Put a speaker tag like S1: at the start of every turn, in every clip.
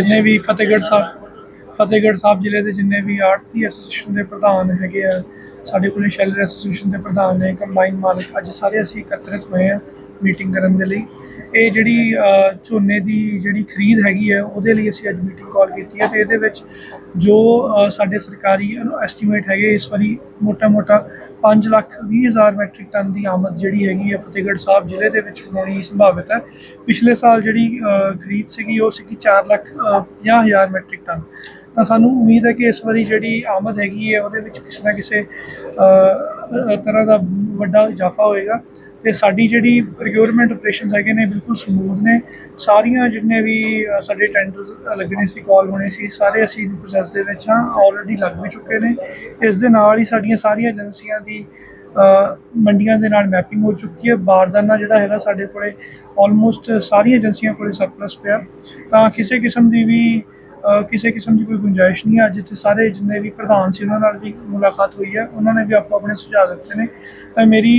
S1: ਜਿੰਨੇ ਵੀ ਫਤਿਹਗੜ੍ਹ ਸਾਹਿਬ ਫਤਿਹਗੜ੍ਹ ਸਾਹਿਬ ਜ਼ਿਲ੍ਹੇ ਦੇ ਜਿੰਨੇ ਵੀ ਆੜਤੀ ਐਸੋਸੀਏਸ਼ਨ ਦੇ ਪ੍ਰਧਾਨ ਹੈਗੇ ਆ, ਸਾਡੇ ਕੋਲੇ ਸ਼ੈਲਰ ਐਸੋਸੀਏਸ਼ਨ ਦੇ ਪ੍ਰਧਾਨ ਨੇ ਕੰਬਾਈਨ ਮਾਲਕ, ਅੱਜ ਸਾਰੇ ਅਸੀਂ ਇਕੱਤਰਿਤ ਹੋਏ ਆ ਮੀਟਿੰਗ ਕਰਨ ਦੇ ਲਈ। ਇਹ ਜਿਹੜੀ ਝੋਨੇ ਦੀ ਜਿਹੜੀ ਖਰੀਦ ਹੈਗੀ ਹੈ ਉਹਦੇ ਲਈ ਅਸੀਂ ਅੱਜ ਮੀਟਿੰਗ ਕਾਲ ਕੀਤੀ ਹੈ ਤੇ ਇਹਦੇ ਵਿੱਚ ਜੋ ਸਾਡੇ ਸਰਕਾਰੀ ਐਸਟੀਮੇਟ ਹੈਗੇ ਇਸ ਵਾਰੀ ਮੋਟਾ-ਮੋਟਾ 5 ਲੱਖ 20 ਹਜ਼ਾਰ ਮੈਟ੍ਰਿਕ ਟਨ ਦੀ ਆਮਦ ਜਿਹੜੀ ਹੈਗੀ ਹੈ ਫਤਿਹਗੜ੍ਹ ਸਾਹਿਬ ਜ਼ਿਲ੍ਹੇ ਦੇ ਵਿੱਚ ਹੋਣੀ ਸੰਭਾਵਿਤ ਹੈ। ਪਿਛਲੇ ਸਾਲ ਜਿਹੜੀ ਖਰੀਦ ਸੀਗੀ ਉਹ ਸੀਗੀ 4 ਲੱਖ ਅ, 50 ਹਜ਼ਾਰ ਮੈਟ੍ਰਿਕ ਟਨ। ਤਾਂ ਸਾਨੂੰ ਉਮੀਦ ਹੈ ਕਿ ਇਸ ਵਾਰੀ ਜਿਹੜੀ ਆਮਦ ਹੈਗੀ ਹੈ ਉਹਦੇ ਵਿੱਚ ਕਿਸੇ ਨਾ ਕਿਸੇ ਤਰ੍ਹਾਂ ਦਾ ਵੱਡਾ ਇਜ਼ਾਫਾ ਹੋਏਗਾ। ਤੇ ਸਾਡੀ ਜਿਹੜੀ ਪ੍ਰੋਕਿਉਰਮੈਂਟ ਆਪਰੇਸ਼ਨਸ ਹੈਗੇ ਨੇ ਬਿਲਕੁਲ ਸਮੂਥ ਨੇ। ਸਾਰੀਆਂ ਜਿੰਨੇ ਵੀ ਸਾਡੇ ਟੈਂਡਰਸ ਲੱਗਣੇ ਸੀ ਕਾਲ ਹੋਣੇ ਸੀ, ਸਾਰੇ ਅਸੀਂ ਪ੍ਰੋਸੈਸ ਦੇ ਵਿੱਚ ਹਾਂ ਆਲਰੇਡੀ ਲੱਗ ਵੀ ਚੁੱਕੇ ਨੇ। ਇਸ ਦੇ ਨਾਲ ਹੀ ਸਾਡੀਆਂ ਸਾਰੀਆਂ ਏਜੰਸੀਆਂ ਦੀ ਮੰਡੀਆਂ ਦੇ ਨਾਲ ਮੈਪਿੰਗ ਹੋ ਚੁੱਕੀ ਹੈ। ਬਾਰਦਾਨਾ ਜਿਹੜਾ ਹੈਗਾ ਸਾਡੇ ਕੋਲੇ ਆਲਮੋਸਟ ਸਾਰੀਆਂ ਏਜੰਸੀਆਂ ਕੋਲੇ ਸਰਪਲਸ ਪਿਆ। ਤਾਂ ਕਿਸੇ ਕਿਸਮ ਦੀ ਵੀ ਕਿਸੇ ਕਿਸਮ ਦੀ ਕੋਈ ਗੁੰਜਾਇਸ਼ ਨਹੀਂ ਹੈ। ਅੱਜ ਇੱਥੇ ਸਾਰੇ ਜਿੰਨੇ ਵੀ ਪ੍ਰਧਾਨ ਸੀ, ਉਹਨਾਂ ਨਾਲ ਵੀ ਮੁਲਾਕਾਤ ਹੋਈ ਹੈ। ਉਹਨਾਂ ਨੇ ਵੀ ਆਪੋ ਆਪਣੇ ਸੁਝਾਅ ਦਿੱਤੇ ਨੇ। ਤਾਂ ਮੇਰੀ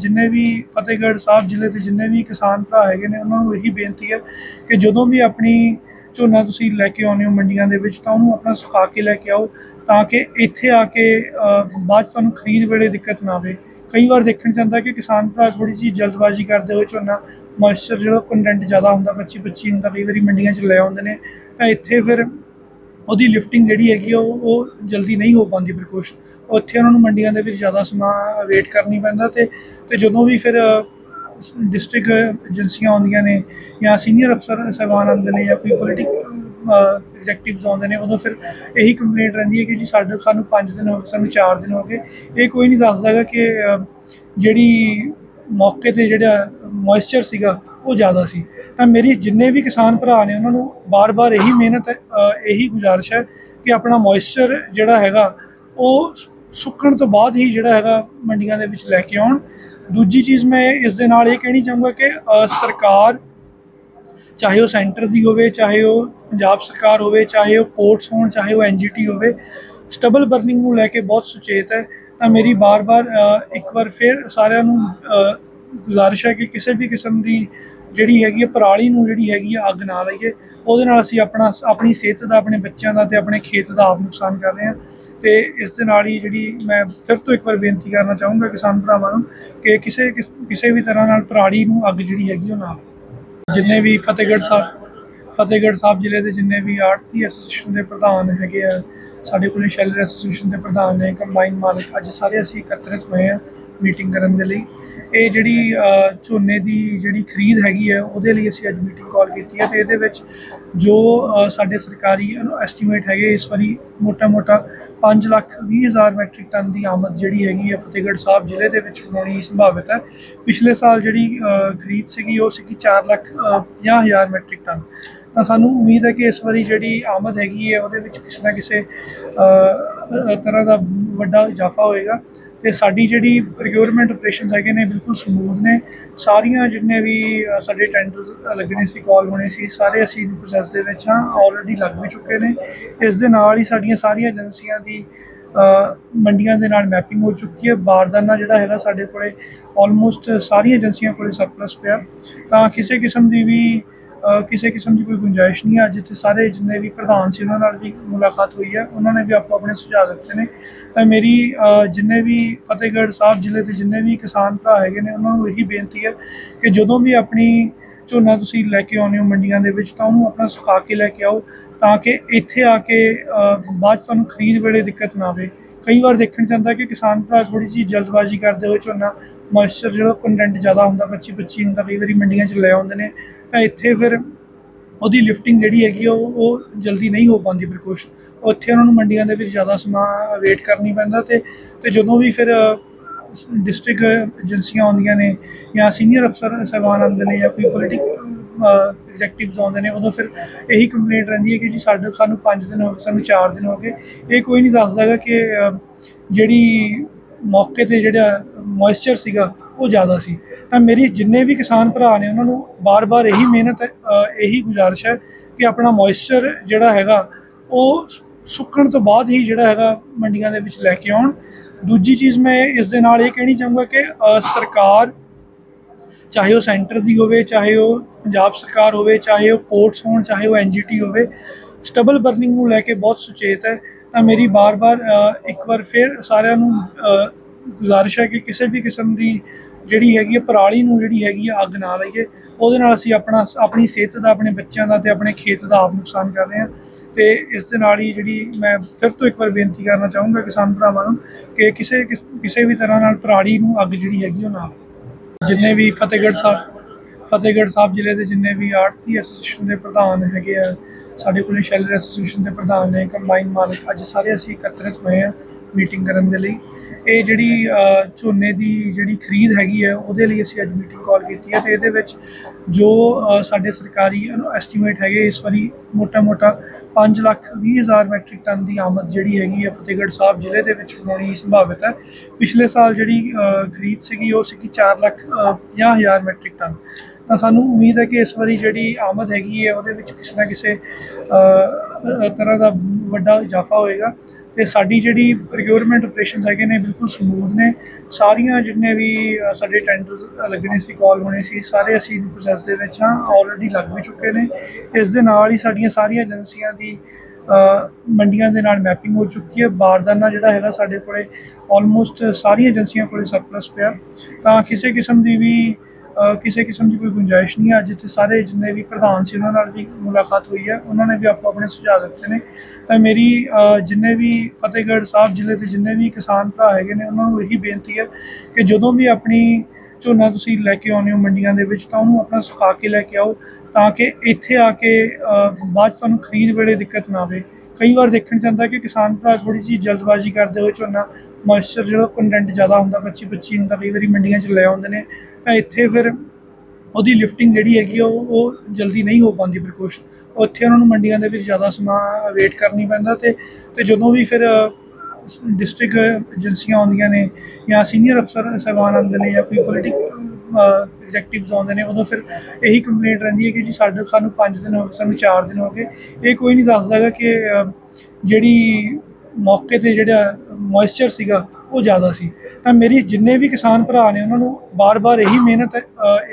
S1: ਜਿੰਨੇ ਵੀ ਫਤਿਹਗੜ੍ਹ ਸਾਹਿਬ ਜ਼ਿਲ੍ਹੇ ਦੇ ਜਿੰਨੇ ਵੀ ਕਿਸਾਨ ਭਰਾ ਹੈਗੇ ਨੇ, ਉਹਨਾਂ ਨੂੰ ਇਹੀ ਬੇਨਤੀ ਹੈ ਕਿ ਜਦੋਂ ਵੀ ਆਪਣੀ ਝੋਨਾ ਤੁਸੀਂ ਲੈ ਕੇ ਆਉਂਦੇ ਹੋ ਮੰਡੀਆਂ ਦੇ ਵਿੱਚ, ਤਾਂ ਉਹਨੂੰ ਆਪਣਾ ਸੁਕਾ ਕੇ ਲੈ ਕੇ ਆਓ, ਤਾਂ ਕਿ ਇੱਥੇ ਆ ਕੇ ਬਾਅਦ 'ਚ ਤੁਹਾਨੂੰ ਖਰੀਦ ਵੇਲੇ ਦਿੱਕਤ ਨਾ ਆਵੇ। ਕਈ ਵਾਰ ਦੇਖਣ ਜਾਂਦਾ ਕਿ ਕਿਸਾਨ ਭਰਾ ਥੋੜੀ ਜਿਹੀ ਜਲਦਬਾਜ਼ੀ ਕਰਦੇ ਹੋਏ ਝੋਨਾ ਮੋਇਸਚਰ ਜਿਹੜਾ ਕੰਟੈਂਟ ਜ਼ਿਆਦਾ ਹੁੰਦਾ 25 25 ਹੁੰਦਾ ਕਈ ਵਾਰੀ ਮੰਡੀਆਂ 'ਚ ਲੈ ਆਉਂਦੇ ਨੇ ਤਾਂ ਇੱਥੇ ਫਿਰ ਉਹਦੀ ਲਿਫਟਿੰਗ ਜਿਹੜੀ ਹੈਗੀ ਆ, ਉਹ ਉਹ ਜਲਦੀ ਨਹੀਂ ਹੋ ਪਾਉਂਦੀ ਪ੍ਰੀਕੋਸ਼ਨ ਉੱਥੇ ਉਹਨਾਂ ਨੂੰ ਮੰਡੀਆਂ ਦੇ ਵਿੱਚ ਜ਼ਿਆਦਾ ਸਮਾਂ ਵੇਟ ਕਰਨੀ ਪੈਂਦਾ ਤੇ ਤੇ ਜਦੋਂ ਵੀ ਫਿਰ ਡਿਸਟ੍ਰਿਕਟ ਏਜੰਸੀਆਂ ਆਉਂਦੀਆਂ ਨੇ ਜਾਂ ਸੀਨੀਅਰ ਅਫਸਰ ਸਾਹਿਬਾਨ ਆਉਂਦੇ ਨੇ ਜਾਂ ਕੋਈ ਪੋਲੀਟਿਕਲ ਐਗਜ਼ੈਕਟਿਵਸ ਆਉਂਦੇ ਨੇ ਉਦੋਂ ਫਿਰ ਇਹੀ ਕੰਪਲੇਂਟ ਰਹਿੰਦੀ ਹੈ ਕਿ ਜੀ ਸਾਡੇ ਸਾਨੂੰ 5 ਦਿਨ ਹੋ ਗਏ ਸਾਨੂੰ 4 ਦਿਨ ਹੋ ਗਏ। ਇਹ ਕੋਈ ਨਹੀਂ ਦੱਸਦਾਗਾ ਕਿ ਜਿਹੜੀ ਮੌਕੇ ਤੇ ਜਿਹੜਾ ਮੋਇਸਚਰ ਸੀਗਾ, ਉਹ ਜ਼ਿਆਦਾ ਸੀ। ਤਾਂ ਮੇਰੀ ਜਿੰਨੇ ਵੀ ਕਿਸਾਨ ਭਰਾ ਨੇ, ਉਹਨਾਂ ਨੂੰ ਬਾਰ-ਬਾਰ ਇਹੀ ਮਿਹਨਤ ਇਹੀ ਗੁਜ਼ਾਰਿਸ਼ ਹੈ ਕਿ ਆਪਣਾ ਮੋਇਸਚਰ ਜਿਹੜਾ ਹੈਗਾ, ਉਹ ਸੁੱਕਣ ਤੋਂ ਬਾਅਦ ਹੀ ਜਿਹੜਾ ਹੈਗਾ ਮੰਡੀਆਂ ਦੇ ਵਿੱਚ ਲੈ ਕੇ ਆਉਣ। ਦੂਜੀ ਚੀਜ਼ ਮੈਂ ਇਸ ਦੇ ਨਾਲ ਇਹ ਕਹਿਣੀ ਚਾਹੂੰਗਾ ਕਿ ਸਰਕਾਰ, ਚਾਹੇ ਉਹ ਸੈਂਟਰ ਦੀ ਹੋਵੇ, ਚਾਹੇ ਉਹ ਪੰਜਾਬ ਸਰਕਾਰ ਹੋਵੇ, ਚਾਹੇ ਉਹ ਪੋਰਟਸ ਹੋਣ, ਚਾਹੇ ਉਹ ਐਨਜੀਟੀ ਹੋਵੇ ਸਟਬਲ ਬਰਨਿੰਗ ਨੂੰ ਲੈ ਕੇ ਬਹੁਤ ਸੁਚੇਤ ਹੈ। ਤਾਂ ਮੇਰੀ ਬਾਰ-ਬਾਰ ਇੱਕ ਵਾਰ ਫਿਰ ਸਾਰਿਆਂ ਨੂੰ ਗੁਜ਼ਾਰਿਸ਼ ਹੈ ਕਿ ਕਿਸੇ ਵੀ ਕਿਸਮ ਦੀ ਜਿਹੜੀ ਹੈਗੀ ਹੈ, ਪਰਾਲੀ ਨੂੰ ਜਿਹੜੀ ਹੈਗੀ ਆ ਅੱਗ ਨਾ ਲਾਈਏ। ਉਹਦੇ ਨਾਲ ਅਸੀਂ ਆਪਣਾ, ਆਪਣੀ ਸਿਹਤ ਦਾ, ਆਪਣੇ ਬੱਚਿਆਂ ਦਾ ਤੇ ਆਪਣੇ ਖੇਤ ਦਾ ਆਪ ਨੁਕਸਾਨ ਕਰ ਰਹੇ ਹਾਂ। ਤੇ ਇਸ ਦੇ ਨਾਲ ਹੀ ਜਿਹੜੀ ਮੈਂ ਫਿਰ ਤੋਂ ਇੱਕ ਵਾਰ ਬੇਨਤੀ ਕਰਨਾ ਚਾਹੂੰਗਾ ਕਿਸਾਨ ਭਰਾਵਾਂ ਨੂੰ ਕਿ ਕਿਸੇ, ਕਿਸ- ਕਿਸੇ ਵੀ ਤਰ੍ਹਾਂ ਨਾਲ ਪਰਾਲੀ ਨੂੰ ਅੱਗ ਜਿਹੜੀ ਹੈਗੀ ਉਹ ਨਾ ਜਿੰਨੇ ਵੀ ਫਤਿਹਗੜ੍ਹ ਸਾਹਿਬ ਫਤਿਹਗੜ੍ਹ ਸਾਹਿਬ ਜ਼ਿਲ੍ਹੇ ਦੇ ਜਿੰਨੇ ਵੀ ਆੜਤੀ ਐਸੋਸੀਏਸ਼ਨ ਦੇ ਪ੍ਰਧਾਨ ਹੈਗੇ ਆ ਸਾਡੇ ਕੋਲੇ ਸ਼ੈਲਰ ਐਸੋਸੀਏਸ਼ਨ ਦੇ ਪ੍ਰਧਾਨ ਨੇ ਕੰਬਾਈਨ ਮਾਲਕ ਅੱਜ ਸਾਰੇ ਅਸੀਂ ਇਕੱਤਰਿਤ ਹੋਏ ਆ ਮੀਟਿੰਗ ਕਰਨ ਦੇ ਲਈ। ਇਹ ਜਿਹੜੀ ਝੋਨੇ ਦੀ ਜਿਹੜੀ ਖਰੀਦ ਹੈਗੀ ਹੈ ਉਹਦੇ ਲਈ ਅਸੀਂ ਅੱਜ ਮੀਟਿੰਗ ਕਾਲ ਕੀਤੀ ਹੈ ਤੇ ਇਹਦੇ ਵਿੱਚ ਜੋ ਸਾਡੇ ਸਰਕਾਰੀ ਐਸਟੀਮੇਟ ਹੈਗੇ ਇਸ ਵਾਰੀ ਮੋਟਾ-ਮੋਟਾ 5 ਲੱਖ 20 ਹਜ਼ਾਰ ਮੈਟ੍ਰਿਕ ਟਨ ਦੀ ਆਮਦ ਜਿਹੜੀ ਹੈਗੀ ਹੈ ਫਤਿਹਗੜ੍ਹ ਸਾਹਿਬ ਜ਼ਿਲ੍ਹੇ ਦੇ ਵਿੱਚ ਹੋਣੀ ਸੰਭਾਵਿਤ ਹੈ। ਪਿਛਲੇ ਸਾਲ ਜਿਹੜੀ ਖਰੀਦ ਸੀਗੀ ਉਹ ਸੀਗੀ 4 ਲੱਖ ਅ, 50 ਹਜ਼ਾਰ ਮੈਟ੍ਰਿਕ ਟਨ ਤਾਂ ਸਾਨੂੰ ਉਮੀਦ ਹੈ ਕਿ ਇਸ ਵਾਰੀ ਜਿਹੜੀ ਆਮਦ ਹੈਗੀ ਹੈ, ਉਹਦੇ ਵਿੱਚ ਕਿਸੇ ਨਾ ਕਿਸੇ ਤਰ੍ਹਾਂ ਦਾ ਵੱਡਾ ਇਜ਼ਾਫਾ ਹੋਏਗਾ। ਤੇ ਸਾਡੀ ਜਿਹੜੀ ਪ੍ਰੋਕਿਉਰਮੈਂਟ ਆਪਰੇਸ਼ਨਸ ਹੈਗੇ ਨੇ, ਬਿਲਕੁਲ ਸਮੂਥ ਨੇ। ਸਾਰੀਆਂ ਜਿੰਨੇ ਵੀ ਸਾਡੇ ਟੈਂਡਰਸ ਲੱਗਣੇ ਸੀ ਕਾਲ ਹੋਣੇ ਸੀ, ਸਾਰੇ ਅਸੀਂ ਪ੍ਰੋਸੈਸ ਦੇ ਵਿੱਚ ਹਾਂ ਆਲਰੇਡੀ ਲੱਗ ਵੀ ਚੁੱਕੇ ਨੇ। ਇਸ ਦੇ ਨਾਲ ਹੀ ਸਾਡੀਆਂ ਸਾਰੀਆਂ ਏਜੰਸੀਆਂ ਦੀ ਮੰਡੀਆਂ ਦੇ ਨਾਲ ਮੈਪਿੰਗ ਹੋ ਚੁੱਕੀ ਹੈ। ਬਾਰਦਾਨਾ ਜਿਹੜਾ ਹੈਗਾ ਸਾਡੇ ਕੋਲੇ ਆਲਮੋਸਟ ਸਾਰੀਆਂ ਏਜੰਸੀਆਂ ਕੋਲੇ ਸਰਪਲਸ ਪਿਆ। ਤਾਂ ਕਿਸੇ ਕਿਸਮ ਦੀ ਵੀ ਕਿਸੇ ਕਿਸਮ ਦੀ ਕੋਈ ਗੁੰਜਾਇਸ਼ ਨਹੀਂ ਹੈ। ਅੱਜ ਇੱਥੇ ਸਾਰੇ ਜਿੰਨੇ ਵੀ ਪ੍ਰਧਾਨ ਸੀ, ਉਹਨਾਂ ਨਾਲ ਵੀ ਮੁਲਾਕਾਤ ਹੋਈ ਹੈ। ਉਹਨਾਂ ਨੇ ਵੀ ਆਪੋ ਆਪਣੇ ਸੁਝਾਅ ਦਿੱਤੇ ਨੇ। ਤਾਂ ਮੇਰੀ ਜਿੰਨੇ ਵੀ ਫਤਿਹਗੜ੍ਹ ਸਾਹਿਬ ਜ਼ਿਲ੍ਹੇ ਦੇ ਜਿੰਨੇ ਵੀ ਕਿਸਾਨ ਭਰਾ ਹੈਗੇ ਨੇ, ਉਹਨਾਂ ਨੂੰ ਇਹੀ ਬੇਨਤੀ ਹੈ ਕਿ ਜਦੋਂ ਵੀ ਆਪਣੀ ਝੋਨਾ ਤੁਸੀਂ ਲੈ ਕੇ ਆਉਂਦੇ ਹੋ ਮੰਡੀਆਂ ਦੇ ਵਿੱਚ, ਤਾਂ ਉਹਨੂੰ ਆਪਣਾ ਸੁਕਾ ਕੇ ਲੈ ਕੇ ਆਓ ਤਾਂ ਕਿ ਇੱਥੇ ਆ ਕੇ ਬਾਅਦ 'ਚ ਤੁਹਾਨੂੰ ਖਰੀਦ ਵੇਲੇ ਦਿੱਕਤ ਨਾ ਆਵੇ। ਕਈ ਵਾਰ ਦੇਖਣ ਜਾਂਦਾ ਕਿ ਕਿਸਾਨ ਭਰਾ ਥੋੜੀ ਜਿਹੀ ਜਲਦਬਾਜ਼ੀ ਕਰਦੇ ਹੋਏ ਝੋਨਾ ਮੋਇਸਚਰ ਜਿਹੜਾ ਕੰਟੈਂਟ ਜ਼ਿਆਦਾ ਹੁੰਦਾ 25 25 ਹੁੰਦਾ ਕਈ ਵਾਰੀ ਮੰਡੀਆਂ 'ਚ ਲੈ ਆਉਂਦੇ ਨੇ। ਤਾਂ ਇੱਥੇ ਫਿਰ ਉਹਦੀ ਲਿਫਟਿੰਗ ਜਿਹੜੀ ਹੈਗੀ ਉਹ ਉਹ ਜਲਦੀ ਨਹੀਂ ਹੋ ਪਾਉਂਦੀ ਪ੍ਰੀਕੋਸ਼ਨ ਉੱਥੇ ਉਹਨਾਂ ਨੂੰ ਮੰਡੀਆਂ ਦੇ ਵਿੱਚ ਜ਼ਿਆਦਾ ਸਮਾਂ ਵੇਟ ਕਰਨੀ ਪੈਂਦਾ ਤੇ ਤੇ ਜਦੋਂ ਵੀ ਫਿਰ ਡਿਸਟ੍ਰਿਕਟ ਏਜੰਸੀਆਂ ਆਉਂਦੀਆਂ ਨੇ ਜਾਂ ਸੀਨੀਅਰ ਅਫਸਰ ਸਾਹਿਬਾਨ ਆਉਂਦੇ ਨੇ ਜਾਂ ਕੋਈ ਪੋਲੀਟੀਕਲ ਐਗਜ਼ੈਕਟਿਵਸ ਆਉਂਦੇ ਨੇ, ਉਦੋਂ ਫਿਰ ਇਹੀ ਕੰਪਲੇਂਟ ਰਹਿੰਦੀ ਹੈ ਕਿ ਜੀ ਸਾਡੇ ਸਾਨੂੰ 5 ਦਿਨ ਹੋ ਗਏ, ਸਾਨੂੰ 4 ਦਿਨ ਹੋ ਗਏ। ਇਹ ਕੋਈ ਨਹੀਂ ਦੱਸਦਾਗਾ ਕਿ ਜਿਹੜੀ ਮੌਕੇ ਤੇ ਜਿਹੜਾ ਮੋਇਸਚਰ ਸੀਗਾ, ਉਹ ਜ਼ਿਆਦਾ ਸੀ। ਤਾਂ ਮੇਰੀ ਜਿੰਨੇ ਵੀ ਕਿਸਾਨ ਭਰਾ ਨੇ, ਉਹਨਾਂ ਨੂੰ ਬਾਰ-ਬਾਰ ਇਹੀ ਮਿਹਨਤ ਇਹੀ ਗੁਜ਼ਾਰਿਸ਼ ਹੈ ਕਿ ਆਪਣਾ ਮੋਇਸਚਰ ਜਿਹੜਾ ਹੈਗਾ, ਉਹ ਸੁੱਕਣ ਤੋਂ ਬਾਅਦ ਹੀ ਜਿਹੜਾ ਹੈਗਾ ਮੰਡੀਆਂ ਦੇ ਵਿੱਚ ਲੈ ਕੇ ਆਉਣ। ਦੂਜੀ ਚੀਜ਼ ਮੈਂ ਇਸ ਦੇ ਨਾਲ ਇਹ ਕਹਿਣੀ ਚਾਹੂੰਗਾ ਕਿ ਸਰਕਾਰ, ਚਾਹੇ ਉਹ ਸੈਂਟਰ ਦੀ ਹੋਵੇ, ਚਾਹੇ ਉਹ ਪੰਜਾਬ ਸਰਕਾਰ ਹੋਵੇ, ਚਾਹੇ ਉਹ ਪੋਰਟਸ ਹੋਣ, ਚਾਹੇ ਉਹ ਐਨਜੀਟੀ ਹੋਵੇ ਸਟਬਲ ਬਰਨਿੰਗ ਨੂੰ ਲੈ ਕੇ ਬਹੁਤ ਸੁਚੇਤ ਹੈ। ਤਾਂ ਮੇਰੀ ਬਾਰ-ਬਾਰ ਇੱਕ ਵਾਰ ਫਿਰ ਸਾਰਿਆਂ ਨੂੰ ਗੁਜ਼ਾਰਿਸ਼ ਹੈ ਕਿ ਕਿਸੇ ਵੀ ਕਿਸਮ ਦੀ ਜਿਹੜੀ ਹੈਗੀ ਹੈ, ਪਰਾਲੀ ਨੂੰ ਜਿਹੜੀ ਹੈਗੀ ਆ ਅੱਗ ਨਾ ਲਈਏ। ਉਹਦੇ ਨਾਲ ਅਸੀਂ ਆਪਣਾ, ਆਪਣੀ ਸਿਹਤ ਦਾ, ਆਪਣੇ ਬੱਚਿਆਂ ਦਾ ਤੇ ਆਪਣੇ ਖੇਤ ਦਾ ਆਪ ਨੁਕਸਾਨ ਕਰ ਰਹੇ ਹਾਂ। ਤੇ ਇਸ ਦੇ ਨਾਲ ਹੀ ਜਿਹੜੀ ਮੈਂ ਫਿਰ ਤੋਂ ਇੱਕ ਵਾਰ ਬੇਨਤੀ ਕਰਨਾ ਚਾਹੂੰਗਾ ਕਿਸਾਨ ਭਰਾਵਾਂ ਨੂੰ ਕਿ ਕਿਸੇ, ਕਿਸ- ਕਿਸੇ ਵੀ ਤਰ੍ਹਾਂ ਨਾਲ ਪਰਾਲੀ ਨੂੰ ਅੱਗ ਜਿਹੜੀ ਹੈਗੀ ਉਹ ਨਾ ਜਿੰਨੇ ਵੀ ਫਤਿਹਗੜ੍ਹ ਸਾਹਿਬ ਫਤਿਹਗੜ੍ਹ ਸਾਹਿਬ ਜ਼ਿਲ੍ਹੇ ਦੇ ਜਿੰਨੇ ਵੀ ਆੜਤੀ ਐਸੋਸੀਏਸ਼ਨ ਦੇ ਪ੍ਰਧਾਨ ਹੈਗੇ ਆ ਸਾਡੇ ਕੋਲ ਸ਼ੈਲਰ ਐਸੋਸੀਏਸ਼ਨ ਦੇ ਪ੍ਰਧਾਨ ਨੇ ਕੰਬਾਈਨ ਮਾਲਕ ਅੱਜ ਸਾਰੇ ਅਸੀਂ ਇਕੱਤਰਿਤ ਹੋਏ ਆ ਮੀਟਿੰਗ ਕਰਨ ਦੇ ਲਈ। ਇਹ ਜਿਹੜੀ ਝੋਨੇ ਦੀ ਜਿਹੜੀ ਖਰੀਦ ਹੈਗੀ ਹੈ ਉਹਦੇ ਲਈ ਅਸੀਂ ਅੱਜ ਮੀਟਿੰਗ ਕਾਲ ਕੀਤੀ ਹੈ ਤੇ ਇਹਦੇ ਵਿੱਚ ਜੋ ਸਾਡੇ ਸਰਕਾਰੀ ਐਸਟੀਮੇਟ ਹੈਗੇ ਇਸ ਵਾਰੀ ਮੋਟਾ-ਮੋਟਾ 5 ਲੱਖ 20 ਹਜ਼ਾਰ ਮੈਟ੍ਰਿਕ ਟਨ ਦੀ ਆਮਦ ਜਿਹੜੀ ਹੈਗੀ ਹੈ ਫਤਿਹਗੜ੍ਹ ਸਾਹਿਬ ਜ਼ਿਲ੍ਹੇ ਦੇ ਵਿੱਚ ਹੋਣੀ ਸੰਭਾਵਿਤ ਹੈ। ਪਿਛਲੇ ਸਾਲ ਜਿਹੜੀ ਖਰੀਦ ਸੀਗੀ ਉਹ ਸੀਗੀ 4 ਲੱਖ ਅ, 50 ਹਜ਼ਾਰ ਮੈਟ੍ਰਿਕ ਟਨ। ਤਾਂ ਸਾਨੂੰ ਉਮੀਦ ਹੈ ਕਿ ਇਸ ਵਾਰੀ ਜਿਹੜੀ ਆਮਦ ਹੈਗੀ ਹੈ, ਉਹਦੇ ਵਿੱਚ ਕਿਸੇ ਨਾ ਕਿਸੇ ਤਰ੍ਹਾਂ ਦਾ ਵੱਡਾ ਇਜ਼ਾਫਾ ਹੋਏਗਾ। ਤੇ ਸਾਡੀ ਜਿਹੜੀ ਪ੍ਰੋਕਿਉਰਮੈਂਟ ਆਪਰੇਸ਼ਨਸ ਹੈਗੇ ਨੇ, ਬਿਲਕੁਲ ਸਮੂਥ ਨੇ। ਸਾਰੀਆਂ ਜਿੰਨੇ ਵੀ ਸਾਡੇ ਟੈਂਡਰਸ ਲੱਗਣੇ ਸੀ ਕਾਲ ਹੋਣੇ ਸੀ, ਸਾਰੇ ਅਸੀਂ ਪ੍ਰੋਸੈਸ ਦੇ ਵਿੱਚ ਹਾਂ ਆਲਰੇਡੀ ਲੱਗ ਵੀ ਚੁੱਕੇ ਨੇ। ਇਸ ਦੇ ਨਾਲ ਹੀ ਸਾਡੀਆਂ ਸਾਰੀਆਂ ਏਜੰਸੀਆਂ ਦੀ ਮੰਡੀਆਂ ਦੇ ਨਾਲ ਮੈਪਿੰਗ ਹੋ ਚੁੱਕੀ ਹੈ। ਬਾਰਦਾਨਾ ਜਿਹੜਾ ਹੈਗਾ ਸਾਡੇ ਕੋਲੇ ਆਲਮੋਸਟ ਸਾਰੀਆਂ ਏਜੰਸੀਆਂ ਕੋਲੇ ਸਰਪਲਸ ਪਿਆ। ਤਾਂ ਕਿਸੇ ਕਿਸਮ ਦੀ ਵੀ ਕਿਸੇ ਕਿਸਮ ਦੀ ਕੋਈ ਗੁੰਜਾਇਸ਼ ਨਹੀਂ ਹੈ। ਅੱਜ ਇੱਥੇ ਸਾਰੇ ਜਿੰਨੇ ਵੀ ਪ੍ਰਧਾਨ ਸੀ, ਉਹਨਾਂ ਨਾਲ ਵੀ ਮੁਲਾਕਾਤ ਹੋਈ ਹੈ। ਉਹਨਾਂ ਨੇ ਵੀ ਆਪੋ ਆਪਣੇ ਸੁਝਾਅ ਦਿੱਤੇ ਨੇ। ਤਾਂ ਮੇਰੀ ਜਿੰਨੇ ਵੀ ਫਤਿਹਗੜ੍ਹ ਸਾਹਿਬ ਜ਼ਿਲ੍ਹੇ ਦੇ ਜਿੰਨੇ ਵੀ ਕਿਸਾਨ ਭਰਾ ਹੈਗੇ ਨੇ, ਉਹਨਾਂ ਨੂੰ ਇਹੀ ਬੇਨਤੀ ਹੈ ਕਿ ਜਦੋਂ ਵੀ ਆਪਣੀ ਝੋਨਾ ਤੁਸੀਂ ਲੈ ਕੇ ਆਉਂਦੇ ਹੋ ਮੰਡੀਆਂ ਦੇ ਵਿੱਚ, ਤਾਂ ਉਹਨੂੰ ਆਪਣਾ ਸੁਕਾ ਕੇ ਲੈ ਕੇ ਆਓ ਤਾਂ ਕਿ ਇੱਥੇ ਆ ਕੇ ਬਾਅਦ 'ਚ ਤੁਹਾਨੂੰ ਖਰੀਦ ਵੇਲੇ ਦਿੱਕਤ ਨਾ ਆਵੇ। ਕਈ ਵਾਰ ਦੇਖਣ ਜਾਂਦਾ ਕਿ ਕਿਸਾਨ ਭਰਾ ਥੋੜੀ ਜਿਹੀ ਜਲਦਬਾਜ਼ੀ ਕਰਦੇ ਹੋਏ ਝੋਨਾ ਮੋਇਸਚਰ ਜਿਹੜਾ ਕੰਟੈਂਟ ਜ਼ਿਆਦਾ ਹੁੰਦਾ 25 25 ਹੁੰਦਾ ਕਈ ਵਾਰੀ ਮੰਡੀਆਂ 'ਚ ਲੈ ਆਉਂਦੇ ਨੇ ਤਾਂ ਇੱਥੇ ਫਿਰ ਉਹਦੀ ਲਿਫਟਿੰਗ ਜਿਹੜੀ ਹੈਗੀ ਆ, ਉਹ ਉਹ ਜਲਦੀ ਨਹੀਂ ਹੋ ਪਾਉਂਦੀ ਬਿਲਕੁਲ ਉੱਥੇ ਉਹਨਾਂ ਨੂੰ ਮੰਡੀਆਂ ਦੇ ਵਿੱਚ ਜ਼ਿਆਦਾ ਸਮਾਂ ਵੇਟ ਕਰਨੀ ਪੈਂਦਾ ਤੇ ਤੇ ਜਦੋਂ ਵੀ ਫਿਰ ਡਿਸਟ੍ਰਿਕਟ ਏਜੰਸੀਆਂ ਆਉਂਦੀਆਂ ਨੇ ਜਾਂ ਸੀਨੀਅਰ ਅਫਸਰ ਸਾਹਿਬਾਨ ਆਉਂਦੇ ਨੇ ਜਾਂ ਕੋਈ ਪੋਲੀਟਿਕਲ ਐਗਜ਼ੈਕਟਿਵਸ ਆਉਂਦੇ ਨੇ ਉਦੋਂ ਫਿਰ ਇਹੀ ਕੰਪਲੇਂਟ ਰਹਿੰਦੀ ਹੈ ਕਿ ਜੀ ਸਾਡੇ ਸਾਨੂੰ 5 ਦਿਨ ਹੋ ਗਏ ਸਾਨੂੰ 4 ਦਿਨ ਹੋ ਗਏ। ਇਹ ਕੋਈ ਨਹੀਂ ਦੱਸਦਾਗਾ ਕਿ ਜਿਹੜੀ ਮੌਕੇ ਤੇ ਜਿਹੜਾ ਮੋਇਸਚਰ ਸੀਗਾ, ਉਹ ਜ਼ਿਆਦਾ ਸੀ। ਤਾਂ ਮੇਰੀ ਜਿੰਨੇ ਵੀ ਕਿਸਾਨ ਭਰਾ ਨੇ, ਉਹਨਾਂ ਨੂੰ ਬਾਰ-ਬਾਰ ਇਹੀ ਮਿਹਨਤ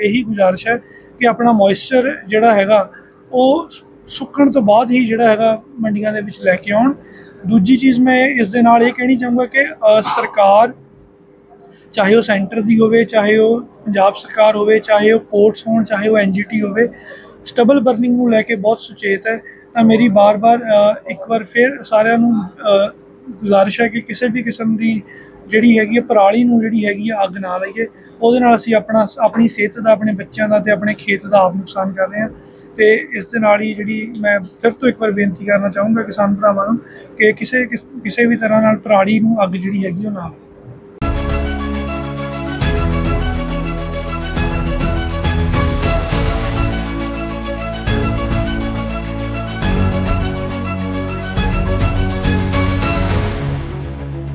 S1: ਇਹੀ ਗੁਜ਼ਾਰਿਸ਼ ਹੈ ਕਿ ਆਪਣਾ ਮੋਇਸਚਰ ਜਿਹੜਾ ਹੈਗਾ, ਉਹ ਸੁੱਕਣ ਤੋਂ ਬਾਅਦ ਹੀ ਜਿਹੜਾ ਹੈਗਾ ਮੰਡੀਆਂ ਦੇ ਵਿੱਚ ਲੈ ਕੇ ਆਉਣ। ਦੂਜੀ ਚੀਜ਼ ਮੈਂ ਇਸ ਦੇ ਨਾਲ ਇਹ ਕਹਿਣੀ ਚਾਹੂੰਗਾ ਕਿ ਸਰਕਾਰ, ਚਾਹੇ ਉਹ ਸੈਂਟਰ ਦੀ ਹੋਵੇ, ਚਾਹੇ ਉਹ ਪੰਜਾਬ ਸਰਕਾਰ ਹੋਵੇ, ਚਾਹੇ ਉਹ ਪੋਰਟਸ ਹੋਣ, ਚਾਹੇ ਉਹ ਐਨਜੀਟੀ ਹੋਵੇ ਸਟਬਲ ਬਰਨਿੰਗ ਨੂੰ ਲੈ ਕੇ ਬਹੁਤ ਸੁਚੇਤ ਹੈ। ਤਾਂ ਮੇਰੀ ਬਾਰ-ਬਾਰ ਇੱਕ ਵਾਰ ਫਿਰ ਸਾਰਿਆਂ ਨੂੰ ਗੁਜ਼ਾਰਿਸ਼ ਹੈ ਕਿ ਕਿਸੇ ਵੀ ਕਿਸਮ ਦੀ ਜਿਹੜੀ ਹੈਗੀ ਹੈ ਪਰਾਲੀ ਨੂੰ ਜਿਹੜੀ ਹੈਗੀ ਆ ਅੱਗ ਨਾ ਲਾਈਏ। ਉਹਦੇ ਨਾਲ ਅਸੀਂ ਆਪਣਾ, ਆਪਣੀ ਸਿਹਤ ਦਾ, ਆਪਣੇ ਬੱਚਿਆਂ ਦਾ ਤੇ ਆਪਣੇ ਖੇਤ ਦਾ ਆਪ ਨੁਕਸਾਨ ਕਰ ਰਹੇ ਹਾਂ। ਤੇ ਇਸ ਦੇ ਨਾਲ ਹੀ ਜਿਹੜੀ ਮੈਂ ਫਿਰ ਤੋਂ ਇੱਕ ਵਾਰ ਬੇਨਤੀ ਕਰਨਾ ਚਾਹੂੰਗਾ ਕਿਸਾਨ ਭਰਾਵਾਂ ਨੂੰ ਕਿ ਕਿਸੇ ਕਿਸੇ ਵੀ ਤਰ੍ਹਾਂ ਨਾਲ ਪਰਾਲੀ ਨੂੰ ਅੱਗ ਜਿਹੜੀ ਹੈਗੀ ਉਹ ਨਾ